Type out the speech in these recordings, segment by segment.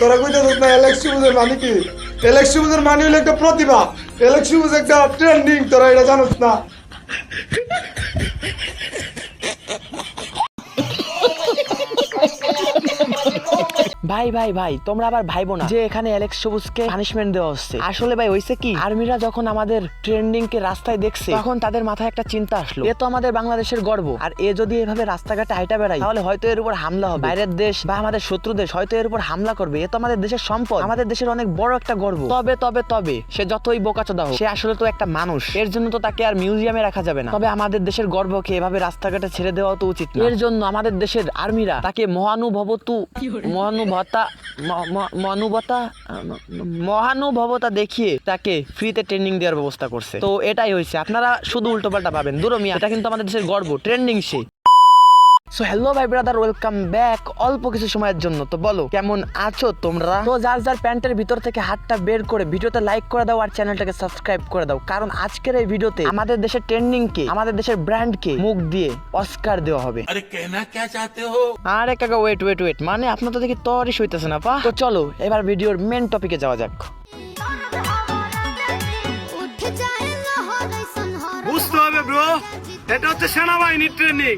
তোরা কইতেছিস না এলেক্সি সবুজের মানে কি? এলেক্সি সবুজের মানে হলো একটা প্রতিভা। এলেক্সি সবুজ একটা ট্রেন্ডিং তোরা এটা জানোস না। ভাই ভাই ভাই তোমরা আবার ভাইবো না। যে এখানে অ্যালেক্স সবুজকে পানিশমেন্ট দেওয়া হচ্ছে। আসলে ভাই হইছে কি? আর্মিরা যখন আমাদের ট্রেন্ডিং কে রাস্তায় দেখছে তখন তাদের মাথায় একটা চিন্তা আসলো। এ তো আমাদের বাংলাদেশের গর্ব। আর এ যদি এভাবে রাস্তাঘাটে হাইটা বেড়ায় তাহলে হয়তো এর উপর হামলা হবে। বাইরের দেশ বা আমাদের শত্রু দেশ হয়তো এর উপর হামলা করবে। এ তো আমাদের দেশের সম্পদ। আমাদের দেশের অনেক বড় একটা গর্ব। তবে তবে তবে সে যতই বোকাচোদা হোক সে আসলে তো একটা মানুষ। এর জন্য তো তাকে আর মিউজিয়ামে রাখা যাবে না। তবে আমাদের দেশের গর্বকে এভাবে রাস্তাঘাটে ছেড়ে দেওয়া তো উচিত না। এর জন্য আমাদের দেশের আর্মিরা তাকে মহানুভবতু মহানুভতা ম- ম- মহানুভবতা দেখিয়ে তাকে ফ্রিতে ট্রেনিং দেওয়ার ব্যবস্থা করছে। তো এটাই হয়েছে। আপনারা শুধু উল্টোপাল্টা পাবেন। দুরমিয়া, এটা কিন্তু আমাদের দেশের গর্ব। ট্রেন্ডিং সে সো হ্যালো ভাই ব্রাদার ওয়েলকাম ব্যাক অল্প কিছু সময়ের জন্য। তো বলো কেমন আছো তোমরা? তো যার যার প্যান্টের ভিতর থেকে হাতটা বের করে ভিডিওতে লাইক করে দাও আর চ্যানেলটাকে সাবস্ক্রাইব করে দাও। কারণ আজকের এই ভিডিওতে আমাদের দেশের ট্রেন্ডিং কে আমাদের দেশের ব্র্যান্ড কে মুখ দিয়ে অস্কার দেওয়া হবে। আরে কেনা কে চাইতে হো? আরে কাকা ওয়েট ওয়েট ওয়েট মানে আপনার তো দেখি তরই সইতেছে না পা। তো চলো এবার ভিডিওর মেন টপিকে যাওয়া যাক। বুঝতে হবে ব্রো এটা হচ্ছে সেনাবাহিনীর ট্রেনিং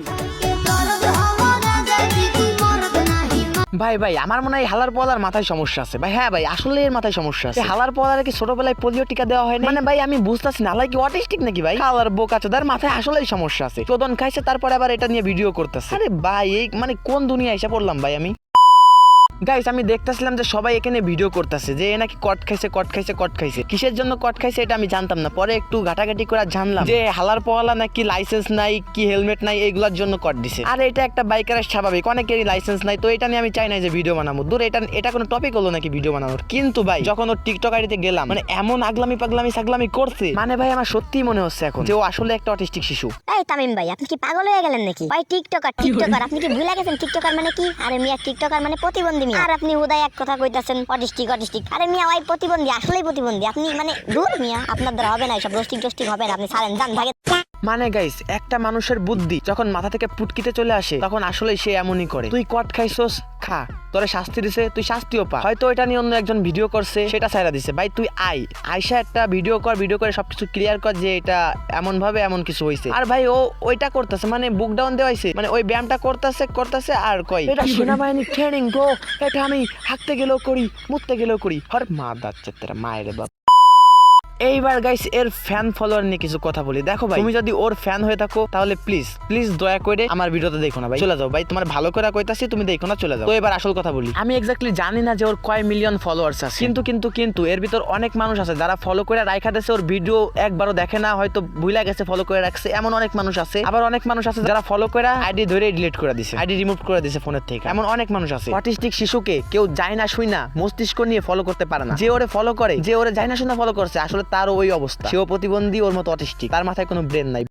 ভাই ভাই আমার মনে হয় হালার পলার মাথায় সমস্যা আছে। ভাই হ্যাঁ ভাই আসলে এর মাথায় সমস্যা আছে। হালার পলার কি ছোটবেলায় পোলিও টিকা দেওয়া হয় মানে ভাই আমি বুঝতেছি না হালাই কি অটিস্টিক নাকি ভাই? হালার বোকা চোদার মাথায় আসলেই সমস্যা আছে। চোদন খাইছে তারপরে আবার এটা নিয়ে ভিডিও করতেছে। আরে ভাই এই মানে কোন দুনিয়া এসে পড়লাম ভাই আমি? গাইস আমি দেখতেছিলাম যে সবাই এখানে ভিডিও করতেছে যে এ নাকি কট খাইছে কট খাইছে কট খাইছে। কিসের জন্য কট খাইছে এটা আমি জানতাম না। পরে একটু ঘাটাঘাটি করে জানলাম যে হালার পওয়ালা নাকি লাইসেন্স নাই কি হেলমেট নাই এইগুলোর জন্য কট দিছে। আর এটা একটা বাইকারের স্বাভাবিক অনেকেরই লাইসেন্স নাই তো এটা নিয়ে আমি চাই না যে ভিডিও বানাবো। দূর এটা এটা কোনো টপিক হলো নাকি ভিডিও বানানোর? কিন্তু ভাই যখন ও টিকটক আইডিতে গেলাম মানে এমন আগলামি পাগলামি সাগলামি করছে। মানে ভাই আমার সত্যিই মনে হচ্ছে এখন যে ও আসলে একটা অটিস্টিক শিশু। এই তামিম ভাই আপনি কি পাগল হয়ে গেলেন নাকি? ভাই টিকটকার টিকটকার আপনি কি ভুলে গেছেন? টিকটকার মানে কি? আরে মিয়া টিকটকার মানে প্রতিবন্ধী মিয়া আর আপনি হুদায় এক কথা কইতাছেন, অটিস্টিক অটিস্টিক। আরে মিয়া, ওই প্রতিবন্ধী, আসলেই প্রতিবন্ধী। আপনি মানে দূর মিয়া, আপনার দ্বারা হবে না এসব রোস্টিক টোস্টিক হবে না। আপনি ছাড়েন, যান, ভাগে। মানে গাইস একটা মানুষের বুদ্ধি যখন মাথা থেকে পুটকিতে চলে আসে তখন আসলে সে এমনই করে। তুই কট খাইছস? খা। তোরে শাস্তি দিছে? তুই শাস্তিও পা। হয়তো এটা নিয়ে অন্য একজন ভিডিও করছে সেটা ছাইরা দিছে। ভাই তুই আই আইসা একটা ভিডিও কর ভিডিও করে সবকিছু ক্লিয়ার কর যে এটা এমন ভাবে এমন কিছু হইছে। আর ভাই ও ওইটা করতেছে মানে বুক ডাউন দেওয়াইছে মানে ওই ব্যায়ামটা করতেছে করতেছে আর কই। এটা সেনাবাহিনী ট্রেনিং ব্রো এটা আমি হাঁটতে গেলেও করি মুততে গেলেও করি। হর মা দাচ্ছে তেরা মায়ের বাপ। এইবার গাইস এর ফ্যান ফলোয়ার নিয়ে কিছু কথা বলি। দেখো ভাই তুমি যদি ওর ফ্যান হয়ে থাকো তাহলে প্লিজ প্লিজ দয়া করে আমার ভিডিওতে দেখো না ভাই। চলে যাও ভাই তোমার ভালো করে কইতাছি তুমি দেখো না চলে যাও। তো এবার আসল কথা বলি। আমি এক্স্যাক্টলি জানি না যে ওর কয় মিলিয়ন ফলোয়ার্স আছে। কিন্তু কিন্তু কিন্তু এর ভিতর অনেক মানুষ আছে যারা ফলো করে রাখা দিয়েছে ওর ভিডিও একবারও দেখে না হয়তো ভুলে গেছে ফলো করে রাখছে এমন অনেক মানুষ আছে। আবার অনেক মানুষ আছে যারা ফলো করে আইডি ধরে ডিলিট করে দিছে আইডি রিমুভ করে দিছে ফোনের থেকে। এমন অনেক মানুষ আছে। অটিস্টিক শিশুকে কেউ যায় না শুই না মস্তিষ্ক নিয়ে ফলো করতে পারে না। যে ওরে ফলো করে যে ওরে যায় না শুই না ফলো করছে আসলে তারও ওই অবস্থা। সেও প্রতিবন্ধী ওর মতো অটিস্টিক। তার মাথায় কোনো ব্রেন নাই।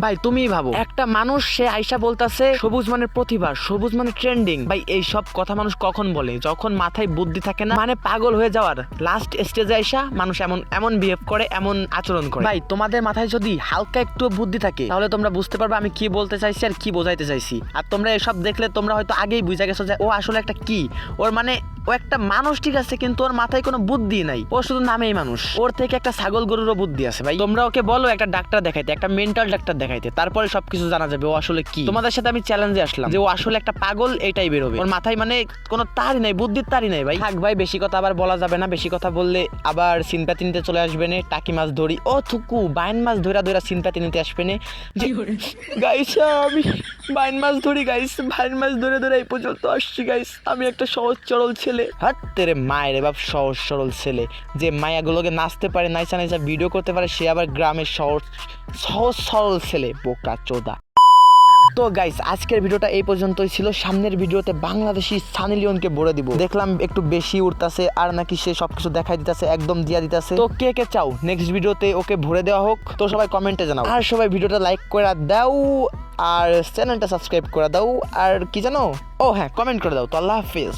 ভাই তুমি ভাবো। একটা মানুষ সে আইসা বলতাছে সবুজ মানে প্রতিভা সবুজ মানে ট্রেন্ডিং। ভাই এই সব কথা মানুষ কখন বলে? যখন মাথায় বুদ্ধি থাকে না মানে পাগল হয়ে যাওয়ার। লাস্ট স্টেজে আইসা মানুষ এমন এমন বিহেভ করে এমন আচরণ করে। ভাই তোমাদের মাথায় যদি হালকা একটু বুদ্ধি থাকে তাহলে তোমরা বুঝতে পারবে আমি কি বলতে চাইছি আর কি বোঝাইতে চাইছি। আর তোমরা এসব দেখলে তোমরা হয়তো আগেই বুঝে গেছো যে ও আসলে একটা কি? ওর মানে ও একটা মানুষ ঠিক আছে কিন্তু ওর মাথায় কোনো বুদ্ধি নাই। ও শুধু নামেই মানুষ। ওর থেকে একটা ছাগল গরুরও বুদ্ধি আছে ভাই। তোমরা ওকে বলো একটা ডাক্তার দেখাইতে একটা মেন্টাল ডাক্তার দেখাইতে তারপরে সবকিছু জানা যাবে ও আসলে কি। তোমাদের সাথে আমি চ্যালেঞ্জে আসলাম যে ও আসলে একটা পাগল এটাই বেরোবে। ওর মাথায় মানে কোনো তারই নাই বুদ্ধির তারই নাই ভাই। থাক ভাই বেশি কথা আবার বলা যাবে না। বেশি কথা বললে আবার চিন্তা তিনতে চলে আসবে না। টাকি মাছ ধরি। ও থুকু বাইন মাছ ধরা ধরা চিন্তা তিনতে আসবে না। গাইস আমি বাইন মাছ ধরি গাইস বাইন মাছ ধরে ধরে এই পর্যন্ত আসছি গাইস আমি একটা সহজ সরল ছেলে। হাত তেরে মায়ের বাপ, সহজ সরল ছেলে। যে মায়াগুলোকে নাচতে পারে নাইসা নাইসা ভিডিও করতে পারে, সে আবার গ্রামের সহজ সহজ সরল ছেলে, বোকা চোদা। তো গাইস আজকের ভিডিওটা এই পর্যন্তই ছিল। সামনের ভিডিওতে বাংলাদেশি সানি লিওনকে ভরে দিব। দেখলাম একটু বেশি উঠতেছে আর নাকি সে সবকিছু দেখাই দিতেছে, একদম দিয়া দিতেছে। তো কে কে চাও নেক্সট ভিডিওতে ওকে ভরে দেওয়া হোক। তো সবাই কমেন্টে জানাও। আর সবাই ভিডিওটা লাইক করে দাও, আর চ্যানেলটা সাবস্ক্রাইব করে দাও। আর কি জানো? ও হ্যাঁ কমেন্ট করে দাও। তো আল্লাহ হাফিজ।